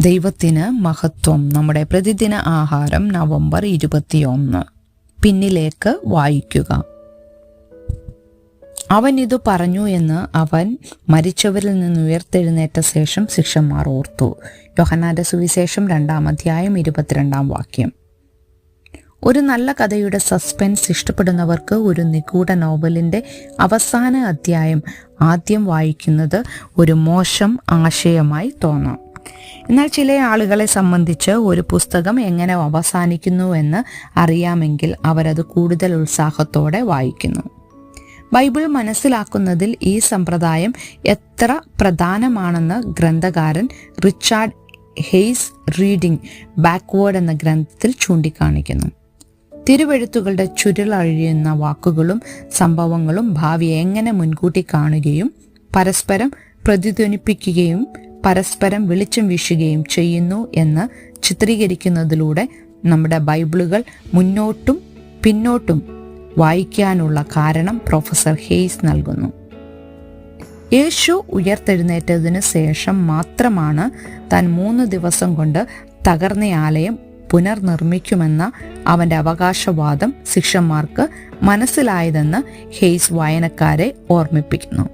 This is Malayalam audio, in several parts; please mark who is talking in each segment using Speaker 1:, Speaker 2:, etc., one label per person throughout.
Speaker 1: ദൈവത്തിന് മഹത്വം. നമ്മുടെ പ്രതിദിന ആഹാരം നവംബർ ഇരുപത്തിയൊന്ന്. പിന്നിലേക്ക് വായിക്കുക. അവൻ ഇത് പറഞ്ഞു എന്ന് അവൻ മരിച്ചവരിൽ നിന്ന് ഉയർത്തെഴുന്നേറ്റ ശേഷം ശിഷ്യന്മാർ ഓർത്തു. യോഹനാന്റെ സുവിശേഷം രണ്ടാം അധ്യായം ഇരുപത്തിരണ്ടാം വാക്യം. ഒരു നല്ല കഥയുടെ സസ്പെൻസ് ഇഷ്ടപ്പെടുന്നവർക്ക് ഒരു നിഗൂഢ നോവലിന്റെ അവസാന അധ്യായം ആദ്യം വായിക്കുന്നത് ഒരു മോശം ആശയമായി തോന്നാം. എന്നാൽ ചില ആളുകളെ സംബന്ധിച്ച് ഒരു പുസ്തകം എങ്ങനെ അവസാനിക്കുന്നു എന്ന് അറിയാമെങ്കിൽ അവരത് കൂടുതൽ ഉത്സാഹത്തോടെ വായിക്കുന്നു. ബൈബിൾ മനസ്സിലാക്കുന്നതിൽ ഈ സമ്പ്രദായം എത്ര പ്രധാനമാണെന്ന് ഗ്രന്ഥകാരൻ റിച്ചാർഡ് ഹെയ്സ് റീഡിംഗ് ബാക്ക്വേർഡ് എന്ന ഗ്രന്ഥത്തിൽ ചൂണ്ടിക്കാണിക്കുന്നു. തിരുവെഴുത്തുകളുടെ ചുരുളഴിയുന്ന വാക്കുകളും സംഭവങ്ങളും ഭാവി എങ്ങനെ മുൻകൂട്ടി കാണുകയും പരസ്പരം പ്രതിധ്വനിപ്പിക്കുകയും പരസ്പരം വെളിച്ചം വീശുകയും ചെയ്യുന്നു എന്ന് ചിത്രീകരിക്കുന്നതിലൂടെ നമ്മുടെ ബൈബിളുകൾ മുന്നോട്ടും പിന്നോട്ടും വായിക്കാനുള്ള കാരണം പ്രൊഫസർ ഹെയ്സ് നൽകുന്നു. യേശു ഉയർത്തെഴുന്നേറ്റതിന് ശേഷം മാത്രമാണ് താൻ മൂന്ന് ദിവസം കൊണ്ട് തകർന്ന ആലയം പുനർനിർമ്മിക്കുമെന്ന അവന്റെ അവകാശവാദം ശിഷ്യന്മാർക്ക് മനസ്സിലായതെന്ന് ഹെയ്സ് വായനക്കാരെ ഓർമ്മിപ്പിക്കുന്നു.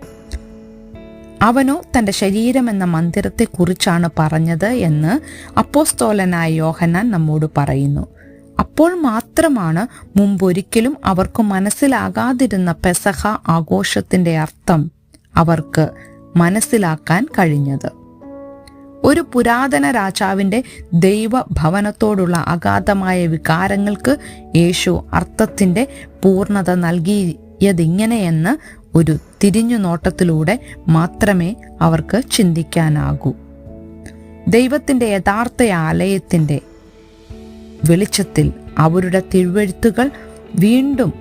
Speaker 1: അവനോ തന്റെ ശരീരമെന്ന മന്ദിരത്തെക്കുറിച്ചാണ് പറഞ്ഞത് എന്ന് അപ്പോസ്തോലനായ യോഹനാൻ നമ്മോട് പറയുന്നു. അപ്പോൾ മാത്രമാണ് മുമ്പൊരിക്കലും അവർക്ക് മനസ്സിലാകാതിരുന്ന പെസഹ ആഘോഷത്തിന്റെ അർത്ഥം അവർക്ക് മനസ്സിലാക്കാൻ കഴിഞ്ഞത്. ഒരു പുരാതന രാജാവിന്റെ ദൈവഭവനത്തോടുള്ള അഗാധമായ വികാരങ്ങൾക്ക് യേശു അർത്ഥത്തിന്റെ പൂർണത നൽകിയതിങ്ങനെയെന്ന് ഒരു തിരിഞ്ഞു നോട്ടത്തിലൂടെ മാത്രമേ അവർക്ക് ചിന്തിക്കാനാകൂ. ദൈവത്തിന്റെ യഥാർത്ഥ ആലയത്തിന്റെ വെളിച്ചത്തിൽ അവരുടെ തിരുവഴുത്തുകൾ വീണ്ടും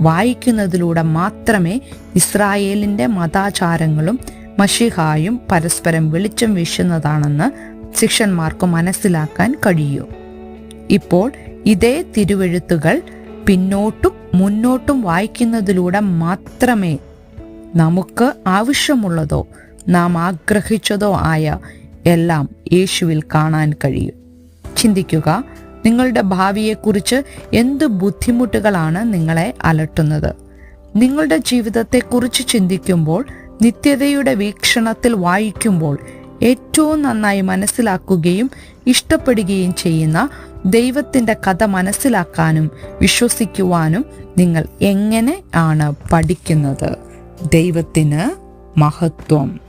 Speaker 1: വായിക്കുന്നതിലൂടെ മാത്രമേ ഇസ്രായേലിന്റെ മതാചാരങ്ങളും മഷിഹായും പരസ്പരം വെളിച്ചം വീശുന്നതാണെന്ന് ശിഷ്യന്മാർക്ക് മനസ്സിലാക്കാൻ കഴിയൂ. ഇപ്പോൾ ഇതേ തിരുവെഴുത്തുകൾ പിന്നോട്ടും മുന്നോട്ടും വായിക്കുന്നതിലൂടെ മാത്രമേ നമുക്ക് ആവശ്യമുള്ളതോ നാം ആഗ്രഹിച്ചതോ ആയ എല്ലാം യേശുവിൽ കാണാൻ കഴിയും. ചിന്തിക്കുക നിങ്ങളുടെ ഭാവിയെക്കുറിച്ച് എന്ത് ബുദ്ധിമുട്ടുകളാണ് നിങ്ങളെ അലട്ടുന്നത്? നിങ്ങളുടെ ജീവിതത്തെക്കുറിച്ച് ചിന്തിക്കുമ്പോൾ നിത്യതയുടെ വീക്ഷണത്തിൽ വായിക്കുമ്പോൾ ഏറ്റവും നന്നായി മനസ്സിലാക്കുകയും ഇഷ്ടപ്പെടുകയും ചെയ്യുന്ന ദൈവത്തിന്റെ കഥ മനസ്സിലാക്കാനും വിശ്വസിക്കുവാനും നിങ്ങൾ എങ്ങനെ ആണ് പഠിക്കുന്നത്? ദൈവത്തിന് മഹത്വം.